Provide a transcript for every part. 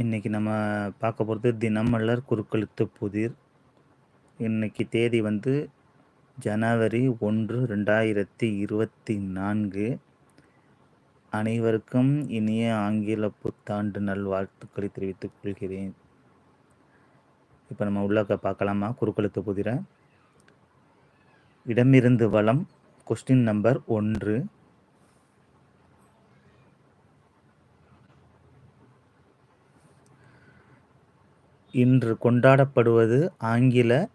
இன்னைக்கு நம்ம பார்க்க போகிறது தினமலர் குறுக்கெழுத்து புதிர். இன்னைக்கு தேதி வந்து ஜனவரி ஒன்று ரெண்டாயிரத்தி இருபத்தி நான்கு. அனைவருக்கும் இனிய ஆங்கில புத்தாண்டு நல்வாழ்த்துக்களை தெரிவித்துக் கொள்கிறேன். இப்போ நம்ம உள்ளக்க பார்க்கலாமா? குறுக்கெழுத்து புதிரை. இடமிருந்து வளம் கொஸ்டின் நம்பர் ஒன்று. இன்று கொண்டாடப்படுவது ஆங்கில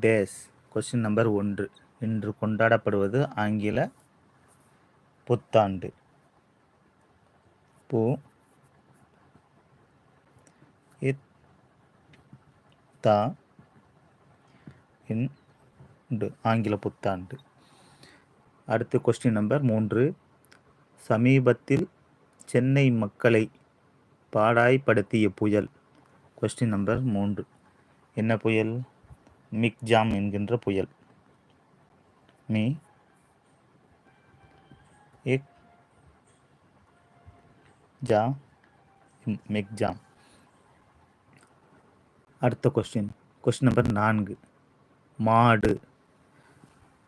டேஸ் கொஸ்டின் நம்பர் ஒன்று. இன்று கொண்டாடப்படுவது ஆங்கில புத்தாண்டு. பு. இத். தா. ஆங்கில புத்தாண்டு. அடுத்து கொஸ்டின் நம்பர் மூன்று. சமீபத்தில் சென்னை மக்களை பாடாய்படுத்திய புயல். கொஸ்டின் நம்பர் மூன்று. என்ன புயல்? மிக்ஜாம் என்கின்ற புயல். மீ. எக். ஜா. மிக்ஜாம் அடுத்த கொஸ்டின் கொஸ்டின் நம்பர் நான்கு. மாடு.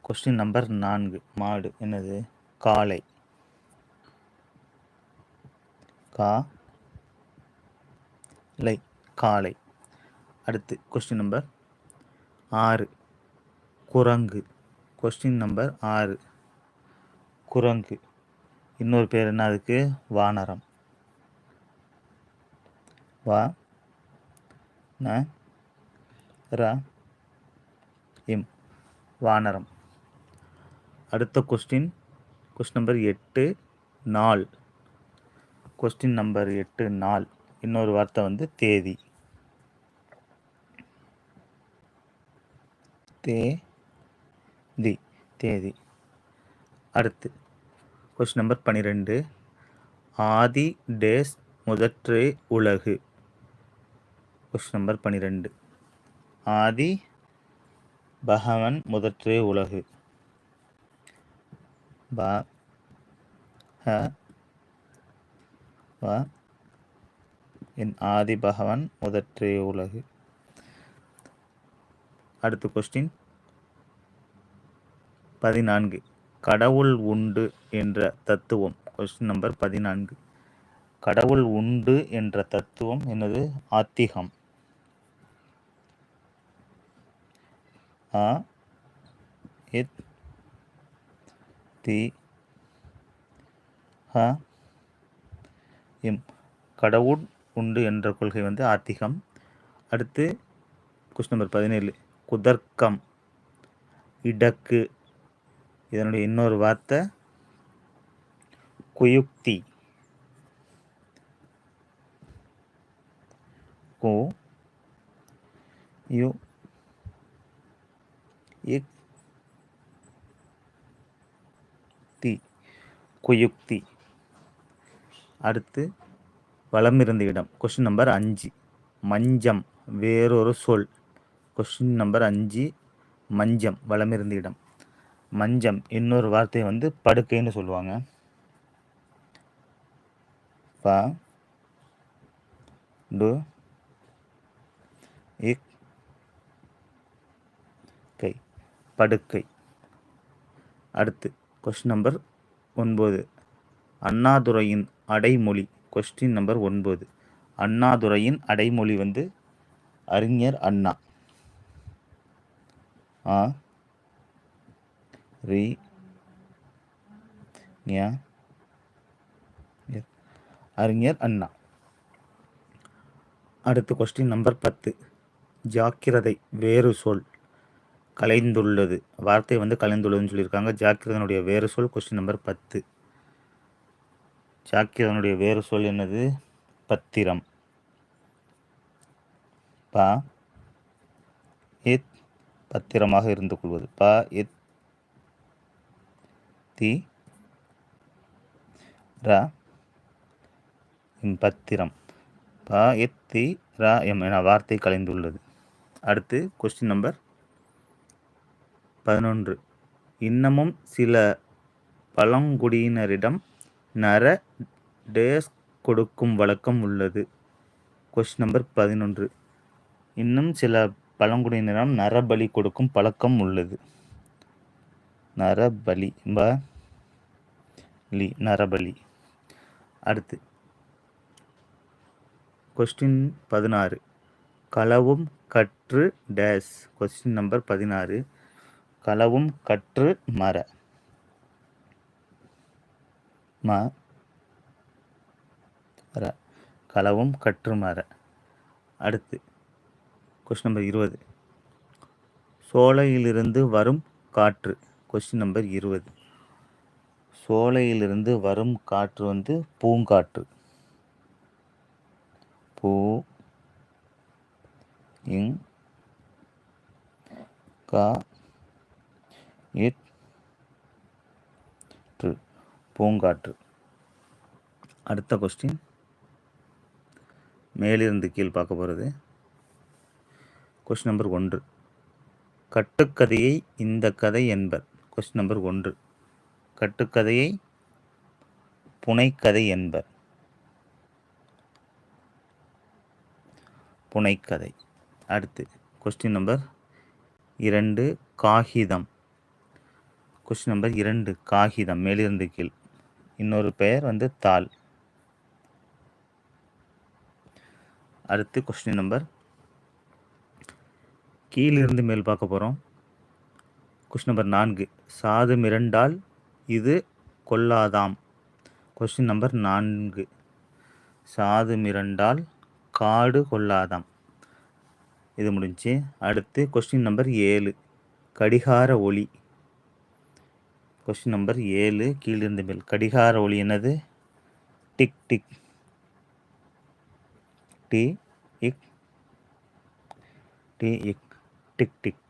கொஸ்டின் நம்பர் நான்கு. மாடு. என்னது? காலை கா. லை. காலை. அடுத்து கொஸ்டின் நம்பர் ஆறு. குரங்கு. கொஸ்டின் நம்பர் ஆறு. குரங்கு. இன்னொரு பேர் என்ன அதுக்கு? வானரம். வா ந ர இம். வானரம். அடுத்த கொஸ்டின் கொஸ்டின் நம்பர் எட்டு நாள். கொஸ்டின் நம்பர் எட்டு நாள். இன்னொரு வார்த்தை வந்து தேதி. தே தி தேதி. அடுத்து கொஸ்டின் நம்பர் பன்னிரெண்டு ஆதி டேஸ் முதற்றே உலகு. கொஸ்டின் நம்பர் பன்னிரெண்டு ஆதி பகவன் முதற்றே உலகு. ப ஹ என் ஆதி பகவன் முதற்றே உலகு. அடுத்த கொஸ்டின் பதினான்கு. கடவுள் உண்டு என்ற தத்துவம். கொஸ்டின் நம்பர் பதினான்கு. கடவுள் உண்டு என்ற தத்துவம் என்னது? ஆத்திகம். ஆ இத் தி ஹ இம். கடவுள் உண்டு என்ற கொள்கை வந்து ஆத்திகம். அடுத்து கொஸ்டின் நம்பர் பதினேழு. குதர்க்கம் இடக்கு. இதனுடைய இன்னொரு வார்த்தை குயுக்தி. கு யு இக் தி குயுக்தி. அடுத்து வளம் இருந்த இடம். கொஸ்டின் நம்பர் அஞ்சு. மஞ்சம் வேறொரு சொல். கொஸ்டின் நம்பர் அஞ்சு மஞ்சம் வளமிருந்த இடம். மஞ்சம் இன்னொரு வார்த்தை வந்து படுக்கைன்னு சொல்லுவாங்க. ப டு இக் கை படுக்கை. அடுத்து கொஸ்டின் நம்பர் ஒன்பது. அண்ணாதுரையின் அடைமொழி கொஸ்டின் நம்பர் ஒன்பது. அண்ணாதுரையின் அடைமொழி வந்து அறிஞர் அண்ணா. ஆ ரி ஞ அறிஞர் அண்ணா. அடுத்து கொஸ்டின் நம்பர் பத்து. ஜாக்கிரதை வேறு சொல். கலைந்துள்ளது. வார்த்தை வந்து கலைந்துள்ளதுன்னு சொல்லியிருக்காங்க. ஜாக்கிரதனுடைய வேறு சொல் கொஸ்டின் நம்பர் பத்து. ஜாக்கிரதனுடைய வேறு சொல் என்னது? பத்திரம். பா பத்திரமாக இருந்து கொள்வது. ப எத் தி ர பத்திரம். ப எத்தி ர எம் என வார்த்தை கலைந்துள்ளது. அடுத்து கொஸ்டின் நம்பர் பதினொன்று. இன்னமும் சில பழங்குடியினரிடம் நர டேஸ் கொடுக்கும் வழக்கம் உள்ளது. கொஸ்டின் நம்பர் பதினொன்று. இன்னும் சில பழங்குடியினரிடம் நரபலி கொடுக்கும் பழக்கம் உள்ளது. நரபலி ப லி நரபலி. அடுத்து கொஸ்டின் பதினாறு. களவும் கற்று டேஸ். கொஸ்டின் நம்பர் பதினாறு. களவும் கற்று மர. ம களவும் கற்று மர. அடுத்து கொஸ்டின் நம்பர் இருபது. சோலையிலிருந்து வரும் காற்று. கொஸ்டின் நம்பர் இருபது. சோலையிலிருந்து வரும் காற்று வந்து பூங்காற்று. பூ இங் கா இட் பூங்காற்று. அடுத்த கொஸ்டின் மேலிருந்து கீழ் பார்க்க போகிறது கொஸ்டின் நம்பர் ஒன்று. கட்டுக்கதையை இந்த கதை என்பர். கொஸ்டின் நம்பர் ஒன்று. கட்டுக்கதையை புனைக்கதை என்பர். புனைக்கதை. அடுத்து கொஸ்டின் நம்பர் இரண்டு காகிதம். கொஸ்டின் நம்பர் இரண்டு காகிதம். மேலிருந்து கீழ். இன்னொரு பெயர் வந்து தாள். அடுத்து கொஸ்டின் நம்பர் கீழிருந்து மேல் பார்க்க போகிறோம் கொஸ்டின் நம்பர் நான்கு. சாது மிரண்டால் இது கொல்லாதாம் கொஸ்டின் நம்பர் நான்கு. சாது மிரண்டால் காடு கொல்லாதாம் இது முடிஞ்சு அடுத்து கொஸ்டின் நம்பர் ஏழு. கடிகார ஒளி. கொஸ்டின் நம்பர் ஏழு கீழிருந்து மேல். கடிகார ஒளி என்னது? டிக் டிக் டி இக் டி இக் டிக் டிக்.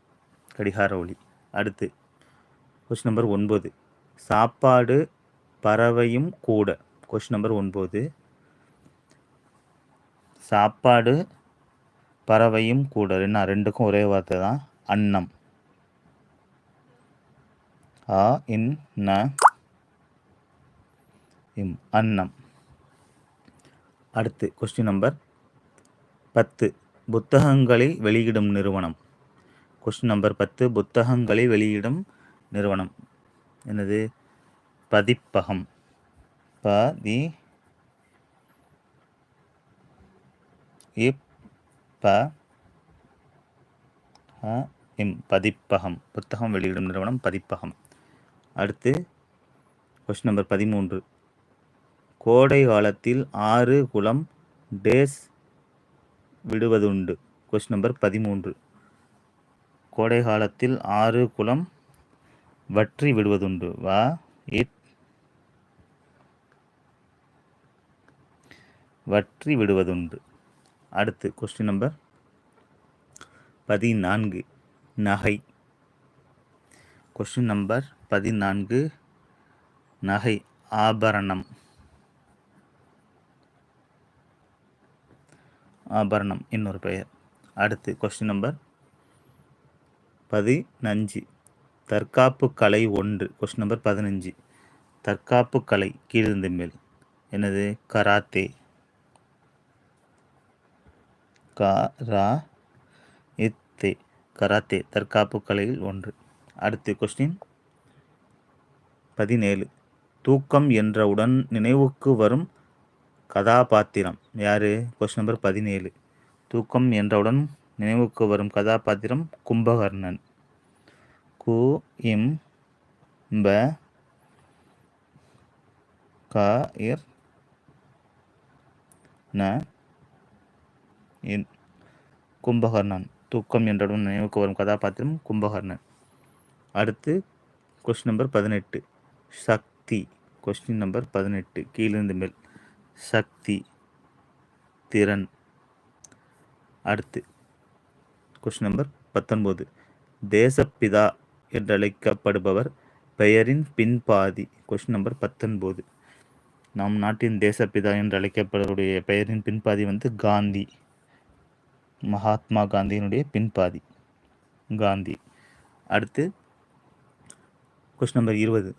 கடிகார ஒளி. அடுத்து கொஸ்டின் நம்பர் ஒன்பது. சாப்பாடு பறவையும் கூட. கொஸ்டின் நம்பர் ஒன்பது. சாப்பாடு பறவையும் கூட. என்ன ரெண்டுக்கும் ஒரே வார்த்தை தான். அன்னம். ஆ இன் ந இம் அன்னம். அடுத்து கொஸ்டின் நம்பர் பத்து. புத்தகங்களை வெளியிடும் நிறுவனம். கொஸ்டின் நம்பர் பத்து புத்தகங்களை வெளியிடும் நிறுவனம். என்னது? பதிப்பகம். பதி இப்ப ப இம். பதிப்பகம். புத்தகம் வெளியிடும் நிறுவனம் பதிப்பகம். அடுத்து கொஸ்டின் நம்பர் பதிமூன்று. கோடை காலத்தில் ஆறு குளம் டேஸ் விடுவதுண்டு. கொஸ்டின் நம்பர் பதிமூன்று. கோடை காலத்தில் ஆறு குளம் வற்றி விடுவதுண்டு. வா இட். வற்றி விடுவதுண்டு. அடுத்து கொஸ்டின் நம்பர் பதினான்கு நகை. கொஸ்டின் நம்பர் பதினான்கு நகை ஆபரணம். ஆபரணம் இன்னொரு பெயர். அடுத்து கொஸ்டின் நம்பர் பதினஞ்சு. தற்காப்பு கலை ஒன்று. கொஸ்டின் நம்பர் பதினஞ்சு. தற்காப்பு கலை கீழிருந்து மேல். எனது கராத்தே. கரா இத்தே கராத்தே. தற்காப்பு கலையில் ஒன்று. அடுத்து கொஸ்டின் பதினேழு. தூக்கம் என்றவுடன் நினைவுக்கு வரும் கதாபாத்திரம். யாரு? கொஸ்டின் நம்பர் பதினேழு. தூக்கம் என்றவுடன் நினைவுக்கு வரும் கதாபாத்திரம் கும்பகர்ணன். கு இம் ப க இர் ந இன். கும்பகர்ணன். தூக்கம் என்றவுடன் நினைவுக்கு வரும் கதாபாத்திரம் கும்பகர்ணன். அடுத்து கொஸ்டின் நம்பர் பதினெட்டு. சக்தி. கொஸ்டின் நம்பர் பதினெட்டு. கீழிருந்து மேல். சக்தி. திறன். அடுத்து கொஸ்டின் நம்பர் பத்தொன்பது. தேசப்பிதா என்றழைக்கப்படுபவர் பெயரின் பின்பாதி. கொஸ்டின் நம்பர் பத்தொன்பது. நம் நாட்டின் தேசப்பிதா என்று பெயரின் பின்பாதி வந்து காந்தி. மகாத்மா காந்தியினுடைய பின்பாதி. காந்தி. அடுத்து கொஸ்டின் நம்பர் இருபது.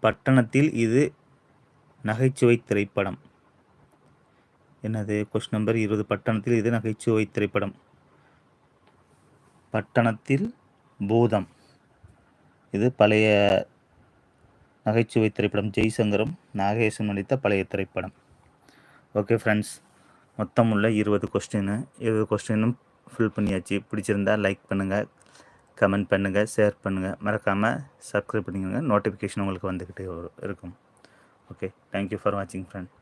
பட்டணத்தில் இது நகைச்சுவை திரைப்படம். என்னது? கொஸ்டின் நம்பர் இருபது. பட்டணத்தில் இது நகைச்சுவை திரைப்படம். பட்டணத்தில் பூதம். இது பழைய நகைச்சுவை திரைப்படம். ஜெய்சங்கரும் நாகேஷும் நடித்த பழைய திரைப்படம். ஓகே ஃப்ரெண்ட்ஸ் மொத்தம் உள்ள இருபது கொஸ்டின் இருபது கொஸ்டினும் ஃபில் பண்ணியாச்சு. பிடிச்சிருந்தா லைக் பண்ணுங்கள் கமெண்ட் பண்ணுங்கள் ஷேர் பண்ணுங்கள் மறக்காமல் சப்ஸ்கிரைப் பண்ணிக்கோங்க. நோட்டிஃபிகேஷன் உங்களுக்கு வந்துக்கிட்டே வரும் இருக்கும். ஓகே தேங்க்யூ ஃபார் வாட்சிங் ஃப்ரெண்ட்